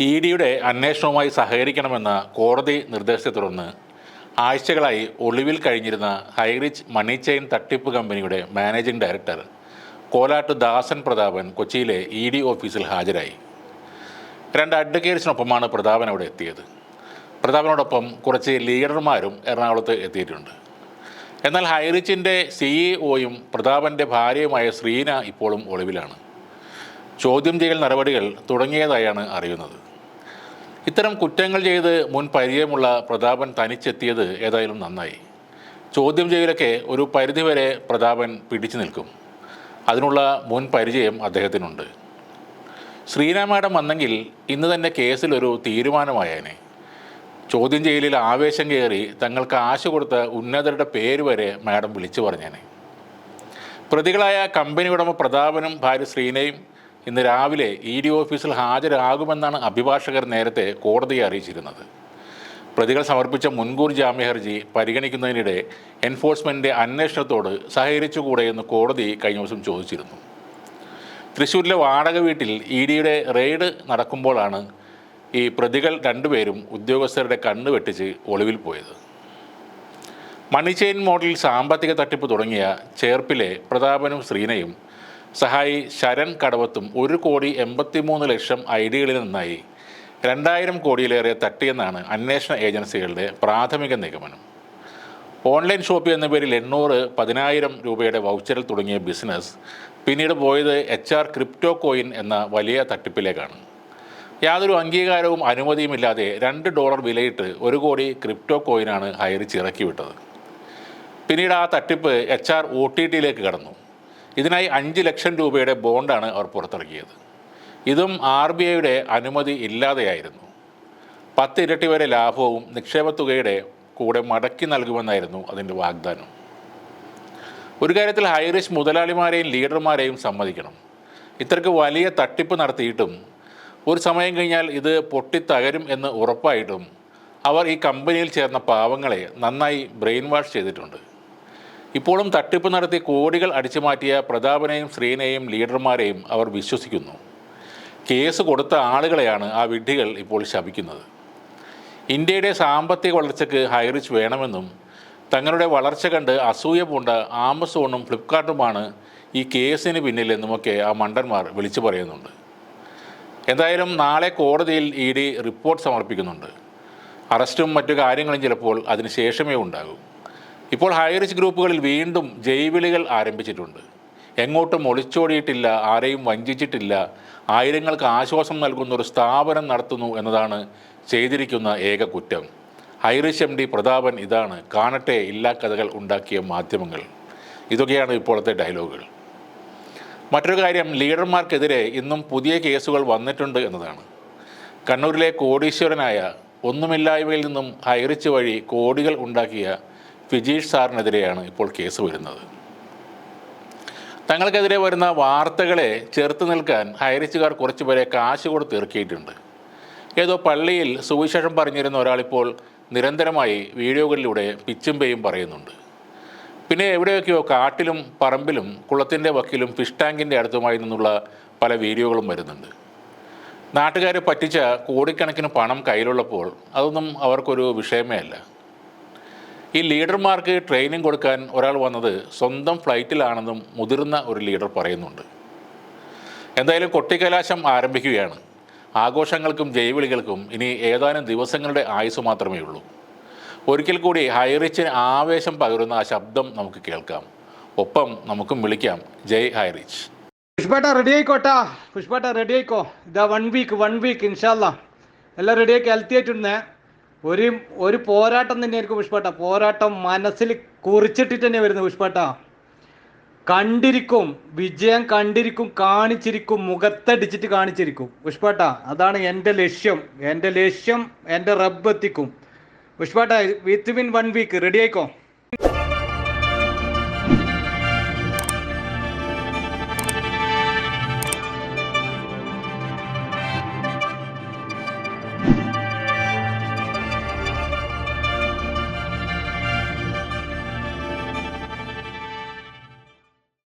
E ഡിയുടെ അന്വേഷണവുമായി സഹകരിക്കണമെന്ന കോടതി നിർദ്ദേശത്തെ തുടർന്ന് ആഴ്ചകളായി ഒളിവിൽ കഴിഞ്ഞിരുന്ന ഹൈറിച്ച് മണി ചെയിൻ തട്ടിപ്പ് കമ്പനിയുടെ മാനേജിംഗ് ഡയറക്ടർ കോലാട്ട് ദാസൻ പ്രതാപൻ കൊച്ചിയിലെ ഇ ഡി ഓഫീസിൽ ഹാജരായി. രണ്ട് അഡ്വക്കേറ്റ്സിനൊപ്പമാണ് പ്രതാപൻ അവിടെ എത്തിയത്. പ്രതാപനോടൊപ്പം കുറച്ച് ലീഡർമാരും എറണാകുളത്ത് എത്തിയിട്ടുണ്ട്. എന്നാൽ ഹൈറിച്ചിന്റെ സിഇഒയും പ്രതാപന്റെ ഭാര്യയുമായ ശ്രീന ഇപ്പോഴും ഒളിവിലാണ്. ചോദ്യം ചെയ്യൽ നടപടികൾ തുടങ്ങിയതായാണ് അറിയുന്നത്. ഇത്തരം കുറ്റങ്ങൾ ചെയ്ത് മുൻ പരിചയമുള്ള പ്രതാപൻ തനിച്ചെത്തിയത് ഏതായാലും നന്നായി. ചോദ്യം ചെയ്യലൊക്കെ ഒരു പരിധിവരെ പ്രതാപൻ പിടിച്ചു നിൽക്കും. അതിനുള്ള മുൻ പരിചയം അദ്ദേഹത്തിനുണ്ട്. ശ്രീരാമാടം വന്നെങ്കിൽ ഇന്ന് തന്നെ കേസിലൊരു തീരുമാനമായേനെ. ചോദ്യം ചെയ്യലിൽ ആവേശം കയറി തങ്ങൾക്ക് ആശ കൊടുത്ത ഉന്നതരുടെ പേര് വരെ മാഡം വിളിച്ചു പറഞ്ഞേനെ. പ്രതികളായ കമ്പനി ഉടമ പ്രതാപനും ഭാര്യ ശ്രീനയും ഇന്ന് രാവിലെ ഇ ഡി ഓഫീസിൽ ഹാജരാകുമെന്നാണ് അഭിഭാഷകർ നേരത്തെ കോടതിയെ അറിയിച്ചിരുന്നത്. പ്രതികൾ സമർപ്പിച്ച മുൻകൂർ ജാമ്യ ഹർജി പരിഗണിക്കുന്നതിനിടെ എൻഫോഴ്സ്മെന്റിന്റെ അന്വേഷണത്തോട് സഹകരിച്ചുകൂടെ എന്ന് കോടതി കഴിഞ്ഞ ദിവസം ചോദിച്ചിരുന്നു. തൃശ്ശൂരിലെ വാടക വീട്ടിൽ ഇ ഡിയുടെ റെയ്ഡ് നടക്കുമ്പോഴാണ് ഈ പ്രതികൾ രണ്ടുപേരും ഉദ്യോഗസ്ഥരുടെ കണ്ണ് വെട്ടിച്ച് ഒളിവിൽ പോയത്. മണി മോഡൽ സാമ്പത്തിക തട്ടിപ്പ് തുടങ്ങിയ ചേർപ്പിലെ പ്രതാപനും ശ്രീനയും സഹായി ശരൺ കടവത്തും ഒരു കോടി എൺപത്തിമൂന്ന് ലക്ഷം ഐ ഡികളിൽ നിന്നായി. രണ്ടായിരം കോടിയിലേറെ തട്ടിയെന്നാണ് അന്വേഷണ ഏജൻസികളുടെ പ്രാഥമിക നിഗമനം. ഓൺലൈൻ ഷോപ്പ് എന്ന പേരിൽ എണ്ണൂറ് പതിനായിരം രൂപയുടെ വൗച്ചറിൽ തുടങ്ങിയ ബിസിനസ് പിന്നീട് പോയത് എച്ച് ആർ ക്രിപ്റ്റോ കോയിൻ എന്ന വലിയ തട്ടിപ്പിലേക്കാണ്. യാതൊരു അംഗീകാരവും അനുമതിയുമില്ലാതെ രണ്ട് ഡോളർ വിലയിട്ട് ഒരു കോടി ക്രിപ്റ്റോ കോയിനാണ് ഹൈറിച്ച് ഇറക്കി വിട്ടത് പിന്നീട് ആ തട്ടിപ്പ് എച്ച് ആർ ഒ ടി ടിയിലേക്ക് കടന്നു. ഇതിനായി അഞ്ച് ലക്ഷം രൂപയുടെ ബോണ്ടാണ് അവർ പുറത്തിറക്കിയത്. ഇതും ആർ ബി ഐയുടെ അനുമതി ഇല്ലാതെയായിരുന്നു. പത്തിരട്ടി വരെ ലാഭവും നിക്ഷേപ തുകയുടെ കൂടെ മടക്കി നൽകുമെന്നായിരുന്നു അതിന്റെ വാഗ്ദാനം. ഒരു കാര്യത്തിൽ ഹൈറിഷ് മുതലാളിമാരെയും ലീഡർമാരെയും സമ്മതിക്കണം. ഇത്രയ്ക്ക് വലിയ തട്ടിപ്പ് നടത്തിയിട്ടും ഒരു സമയം കഴിഞ്ഞാൽ ഇത് പൊട്ടിത്തകരും എന്ന് ഉറപ്പായിട്ടും അവർ ഈ കമ്പനിയിൽ ചേർന്ന പാവങ്ങളെ നന്നായി ബ്രെയിൻ വാഷ് ചെയ്തിട്ടുണ്ട്. ഇപ്പോഴും തട്ടിപ്പ് നടത്തി കോടികൾ അടിച്ചുമാറ്റിയ പ്രതാപനെയും ശ്രീനെയും ലീഡർമാരെയും അവർ വിശ്വസിക്കുന്നു. കേസ് കൊടുത്ത ആളുകളെയാണ് ആ വിഡ്ഢികൾ ഇപ്പോൾ ശപിക്കുന്നത്. ഇന്ത്യയുടെ സാമ്പത്തിക വളർച്ചയ്ക്ക് ഹൈറിച്ച് വേണമെന്നും തങ്ങളുടെ വളർച്ച കണ്ട് അസൂയ പൂണ്ട ആമസോണും ഫ്ലിപ്കാർട്ടുമാണ് ഈ കേസിന് പിന്നിലെന്നുമൊക്കെ ആ മണ്ടന്മാർ വിളിച്ചു പറയുന്നുണ്ട്. എന്തായാലും നാളെ കോടതിയിൽ ഇ ഡി റിപ്പോർട്ട് സമർപ്പിക്കുന്നുണ്ട്. അറസ്റ്റും മറ്റു കാര്യങ്ങളും ചിലപ്പോൾ അതിന് ശേഷമേ ഉണ്ടാകൂ. ഇപ്പോൾ ഹൈറിച്ച് ഗ്രൂപ്പുകളിൽ വീണ്ടും ജൈവിളികൾ ആരംഭിച്ചിട്ടുണ്ട്. എങ്ങോട്ടും ഒളിച്ചോടിയിട്ടില്ല ആരെയും വഞ്ചിച്ചിട്ടില്ല. ആയിരങ്ങൾക്ക് ആശ്വാസം നൽകുന്ന ഒരു സ്ഥാപനം നടത്തുന്നു എന്നതാണ് ചെയ്തിരിക്കുന്ന ഏക കുറ്റം. ഹൈറിഷ് എം ഡി പ്രതാപൻ ഇതാണ്. കാണട്ടെ ഇല്ലാ കഥകൾ ഉണ്ടാക്കിയ മാധ്യമങ്ങൾ. ഇതൊക്കെയാണ് ഇപ്പോഴത്തെ ഡയലോഗുകൾ മറ്റൊരു കാര്യം ലീഡർമാർക്കെതിരെ ഇന്നും പുതിയ കേസുകൾ വന്നിട്ടുണ്ട് എന്നതാണ്. കണ്ണൂരിലെ കോടീശ്വരനായ ഒന്നുമില്ലായ്മയിൽ നിന്നും ഹൈറിച്ച് വഴി കോടികൾ ഉണ്ടാക്കിയ ഫിജീഷ് സാറിനെതിരെയാണ് ഇപ്പോൾ കേസ് വരുന്നത്. തങ്ങൾക്കെതിരെ വരുന്ന വാർത്തകളെ ചെറുത്ത് നിൽക്കാൻ ഹൈറിച്ചുകാർ കുറച്ചുപേരെ കാശ് കൊടുത്ത് ഇറക്കിയിട്ടുണ്ട്. ഏതോ പള്ളിയിൽ സുവിശേഷം പറഞ്ഞിരുന്ന ഒരാളിപ്പോൾ നിരന്തരമായി വീഡിയോകളിലൂടെ പിച്ചും പേയും പറയുന്നുണ്ട്. പിന്നെ എവിടെയൊക്കെയോ കാട്ടിലും പറമ്പിലും കുളത്തിന്റെ വക്കിലും ഫിഷ് ടാങ്കിന്റെ അടുത്തുമായി നിന്നുള്ള പല വീഡിയോകളും വരുന്നുണ്ട്. നാട്ടുകാരെ പറ്റിച്ച കോടിക്കണക്കിന് പണം കയ്യിലുള്ളപ്പോൾ അതൊന്നും അവർക്കൊരു വിഷയമേ അല്ല. ഈ ലീഡർമാർക്ക് ട്രെയിനിങ് കൊടുക്കാൻ ഒരാൾ വന്നത് സ്വന്തം ഫ്ലൈറ്റിലാണെന്നും മുതിർന്ന ഒരു ലീഡർ പറയുന്നുണ്ട്. എന്തായാലും കൊട്ടിക്കലാശം ആരംഭിക്കുകയാണ്. ആഘോഷങ്ങൾക്കും ജൈവിളികൾക്കും ഇനി ഏതാനും ദിവസങ്ങളുടെ ആയുസ് മാത്രമേ ഉള്ളൂ. ഒരിക്കൽ കൂടി ഹൈറിച്ചിന് ആവേശം പകരുന്ന ആ ശബ്ദം നമുക്ക് കേൾക്കാം. ഒപ്പം നമുക്കും വിളിക്കാം. ജയ് ഹൈറിച്ച്. പുഷ്പേട്ട റെഡി ആയിക്കോട്ടാ. പുഷ്പേട്ട റെഡി ആയിക്കോ. ഇതാ വൺ വീക്ക് വൺ വീക്ക് ഇൻഷാല്ല എല്ലാം റെഡി ആക്കി ഹെൽത്തി ആയിട്ടുണ്ട് ഒരു ഒരു പോരാട്ടം തന്നെയായിരിക്കും പുഷ്പേട്ട. പോരാട്ടം മനസ്സിൽ കുറിച്ചിട്ടിട്ട് തന്നെ വരുന്നത് പുഷ്പേട്ട. കണ്ടിരിക്കും വിജയം കണ്ടിരിക്കും കാണിച്ചിരിക്കും മുഖത്തടിച്ചിട്ട് കാണിച്ചിരിക്കും. പുഷ്പേട്ട അതാണ് എന്റെ ലക്ഷ്യം. എന്റെ ലക്ഷ്യം എന്റെ റബ്ബ് എത്തിക്കും. പുഷ്പേട്ട with win one week ready ആയിക്കോ?